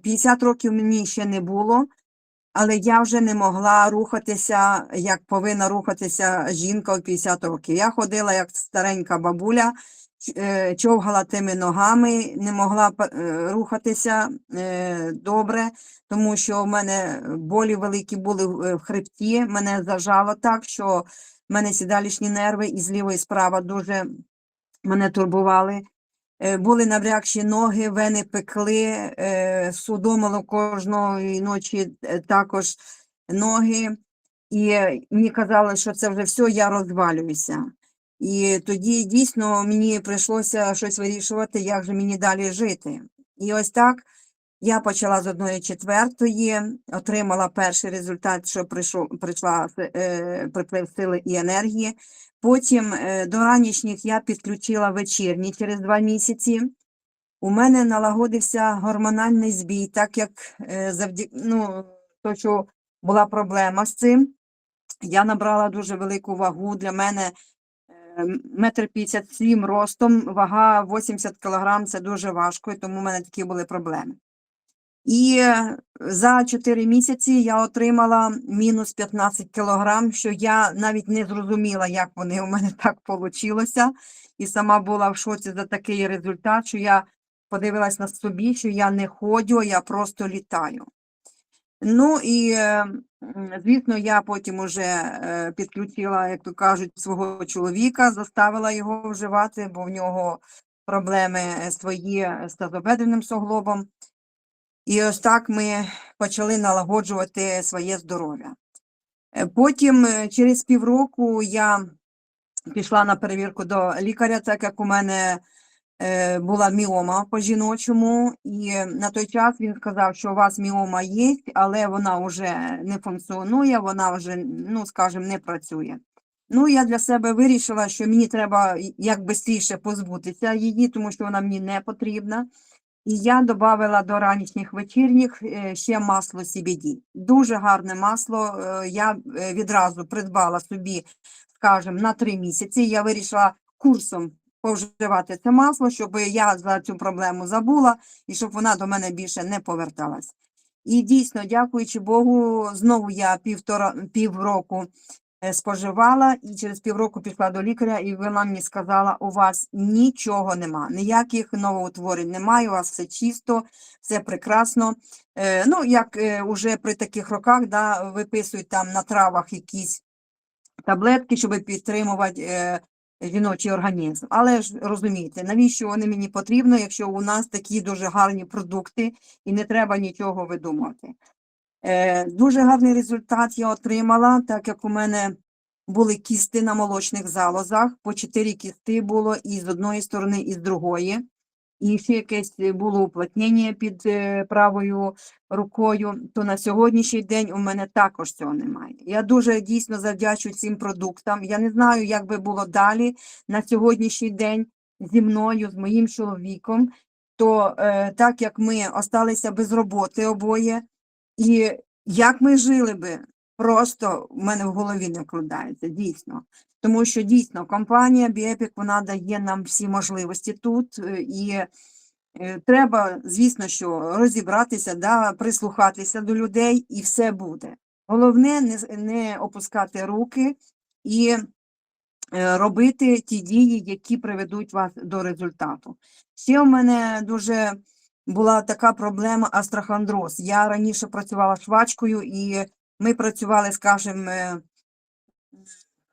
50 років мені ще не було, але я вже не могла рухатися, як повинна рухатися жінка в 50 років. Я ходила як старенька бабуля, е, човгала тими ногами, не могла е, рухатися е, добре, тому що в мене болі великі були в хребті, мене зажало так, що в мене сідалішні нерви і зліва і справа дуже мене турбували. Е, Були набрякші ноги, вени пекли, е, судомило кожної ночі е, також ноги. І мені казали, що це вже все, я розвалююся. І тоді дійсно мені прийшлося щось вирішувати, як же мені далі жити. І ось так я почала з одної четвертої, отримала перший результат, що прийшов, прийшла е, приплив сили і енергії. Потім е, до ранішніх я підключила вечірні через два місяці. У мене налагодився гормональний збій, так як е, завдяки, ну, то, що була проблема з цим. Я набрала дуже велику вагу. Для мене е, метр п'ятдесят сім ростом, вага 80 кілограм, це дуже важко, і тому в мене такі були проблеми. І е, за 4 місяці я отримала мінус 15 кілограм, що я навіть не зрозуміла, як вони у мене так вийшло. І сама була в шоці за такий результат, що я подивилась на собі, що я не ходю, я просто літаю. Ну і, е, звісно, я потім уже е, підключила, як то кажуть, свого чоловіка, заставила його вживати, бо в нього проблеми свої з тазобедреним суглобом. І ось так ми почали налагоджувати своє здоров'я. Е, Потім, е, через півроку, я пішла на перевірку до лікаря, так як у мене е, була міома по жіночому, і на той час він сказав, що у вас міома є, але вона вже не функціонує, вона вже, ну, скажімо, не працює. Ну, я для себе вирішила, що мені треба як швидше позбутися її, тому що вона мені не потрібна. І я додавала до ранішніх вечірніх е, ще масло CBD. Дуже гарне масло. е, Я е, відразу придбала собі, скажімо, на три місяці. Я вирішила курсом повживати це масло, щоб я за цю проблему забула і щоб вона до мене більше не поверталась. І дійсно, дякуючи Богу, знову я півтора півроку споживала і через півроку пішла до лікаря, і вона мені сказала: у вас нічого нема, ніяких новоутворень немає, у вас все чисто, все прекрасно. Е, ну, як е, уже при таких роках, да, виписують там на травах якісь таблетки, щоб підтримувати е, жіночий організм. Але ж розумієте, навіщо вони мені потрібно, якщо у нас такі дуже гарні продукти і не треба нічого видумувати. Е, дуже гарний результат я отримала, так як у мене були кісти на молочних залозах, по чотири кісти було і з одної сторони, і з другої. І ще якесь було уплотнення під е, правою рукою, то на сьогоднішній день у мене також цього немає. Я дуже дійсно завдячу цим продуктам. Я не знаю, як би було далі на сьогоднішній день зі мною, з моїм чоловіком. То е, так як ми осталися без роботи обоє, і як ми жили би, просто в мене в голові не вкладається, дійсно. Тому що дійсно компанія Біепік вона дає нам всі можливості тут, е, і е, треба, звісно, що розібратися, да, прислухатися до людей, і все буде. Головне не, не опускати руки і е, робити ті дії, які приведуть вас до результату. Ще у мене дуже була така проблема астрахондроз. Я раніше працювала швачкою, і ми працювали, скажімо, е,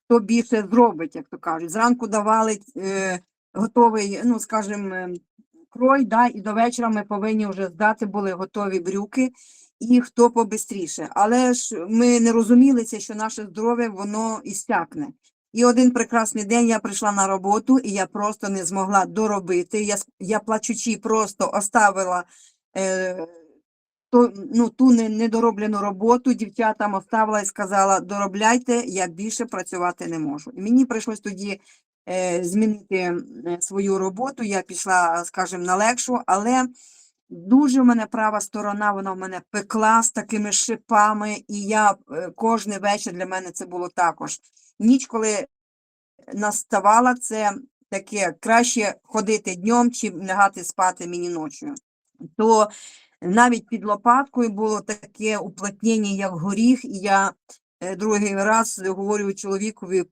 хто більше зробить, як то кажуть. Зранку давали е, готовий, ну, скажімо, е, крой, да, і до вечора ми повинні вже здати були готові брюки, і хто побистріше. Але ж ми не розуміли, це, що наше здоров'я воно істякне. І один прекрасний день я прийшла на роботу, і я просто не змогла доробити. Я, я плачучи, просто оставила е, ту, ну, ту не- недороблену роботу, дівчатам оставила і сказала, доробляйте, я більше працювати не можу. І мені прийшлось тоді е, змінити свою роботу, я пішла, скажімо, на легшу, але дуже в мене права сторона, вона в мене пекла з такими шипами, і я е, кожний вечір для мене це було також. Ніч, коли наставала, це таке краще ходити днем, чим лягати спати мені ночою. То Навіть під лопаткою було таке уплотнення, як горіх, і я е, другий раз говорю чоловікові,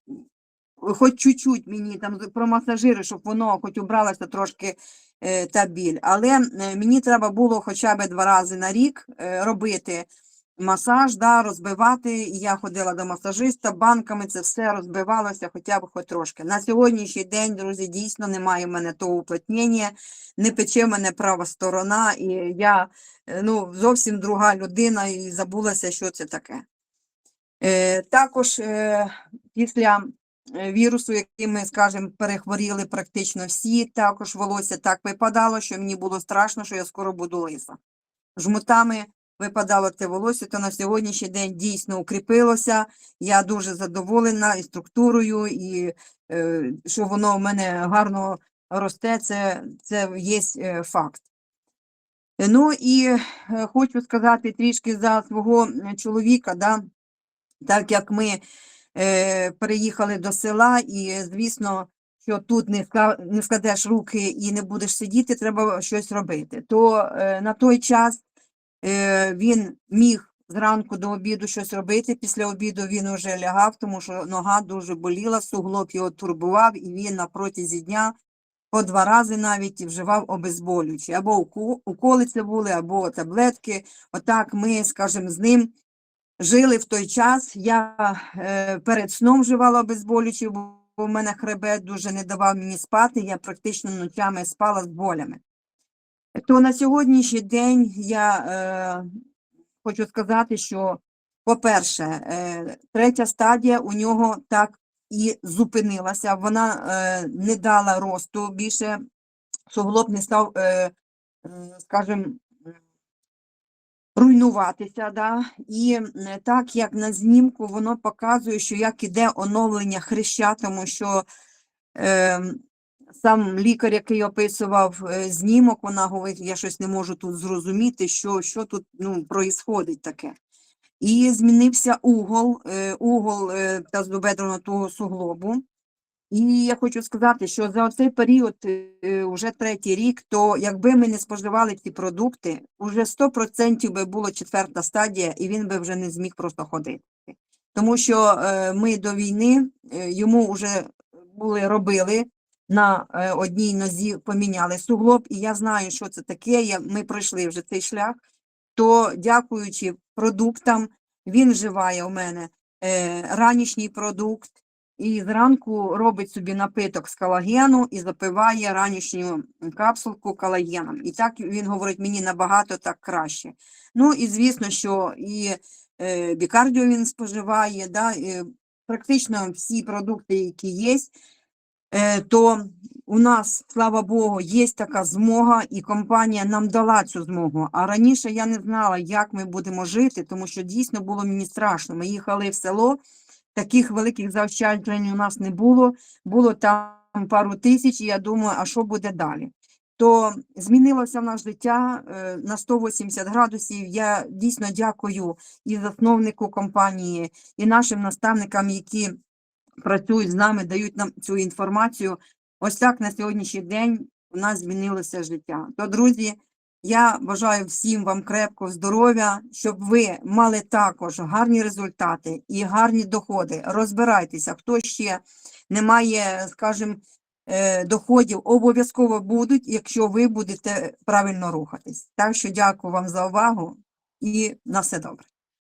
хоч чуть-чуть мені там з- промасажири, щоб воно хоч убралося трошки е, та біль. Але мені треба було хоча б два рази на рік е, робити масаж, да, розбивати. Я ходила до масажиста, банками це все розбивалося хоча б хоч трошки. На сьогоднішній день, друзі, дійсно немає в мене того уплотнення, не пече в мене права сторона, і я е, ну, зовсім друга людина і забулася, що це таке. Е, також після вірусу, який ми, скажімо, перехворіли практично всі, також волосся так випадало, що мені було страшно, що я скоро буду лиса. Жмутами випадало те волосся, то на сьогоднішній день дійсно укріпилося. Я дуже задоволена і структурою, і е, що воно в мене гарно росте, це, це є е, факт. Ну і е, хочу сказати трішки за свого чоловіка, да, так як ми е, переїхали до села, і звісно, що тут не, складеш руки і не будеш сидіти, треба щось робити. То е, на той час е, він міг зранку до обіду щось робити. Після обіду він уже лягав, тому що нога дуже боліла, суглоб його турбував, і він на протязі дня по два рази навіть вживав обезболюючі. Або уко- уколи це були, або таблетки. Отак ми, скажімо, з ним жили в той час. Я е, перед сном вживала обезболюючі, бо в мене хребет дуже не давав мені спати. Я практично ночами спала з болями. То на сьогоднішній день я е, хочу сказати, що, по-перше, е, третя стадія у нього так і зупинилася. Вона е, не дала росту більше, суглоб не став, е, скажімо, руйнуватися. Да? І е, так як на знімку воно показує, що як іде оновлення хряща, тому що е, сам лікар, який описував е, знімок, вона говорить, я щось не можу тут зрозуміти, що, що тут ну, проїсходить таке. І змінився угол, е, угол е, тазобедреного того суглобу. І я хочу сказати, що за цей період, е, уже третій рік, то якби ми не споживали ці продукти, уже 100% би було четверта стадія, і він би вже не зміг просто ходити. Тому що е, ми до війни е, йому вже були робили на е, одній нозі, поміняли суглоб, і я знаю, що це таке. Ми пройшли вже цей шлях. То дякуючи продуктам, він вживає у мене е, ранішній продукт, і зранку робить собі напиток з колагену і запиває ранішню капсулку колагеном. І так він говорить мені набагато так краще. Ну і звісно, що і е, бікардіо він споживає, да, і практично всі продукти, які є, е, то у нас, слава Богу, є така змога, і компанія нам дала цю змогу. А раніше я не знала, як ми будемо жити, тому що дійсно було мені страшно. Ми їхали в село, таких великих заощаджень у нас не було. Було там пару тисяч, і я думаю, а що буде далі? То змінилося в нас життя е, на 180 градусів. Я дійсно дякую і засновнику компанії, і нашим наставникам, які працюють з нами, дають нам цю інформацію. Ось так на сьогоднішній день у нас змінилося життя. То, друзі, я бажаю всім вам крепкого здоров'я, щоб ви мали також гарні результати і гарні доходи. Розбирайтеся, хто ще не має, скажімо, е, доходів, обов'язково будуть, якщо ви будете правильно рухатись. Так що дякую вам за увагу і на все добре.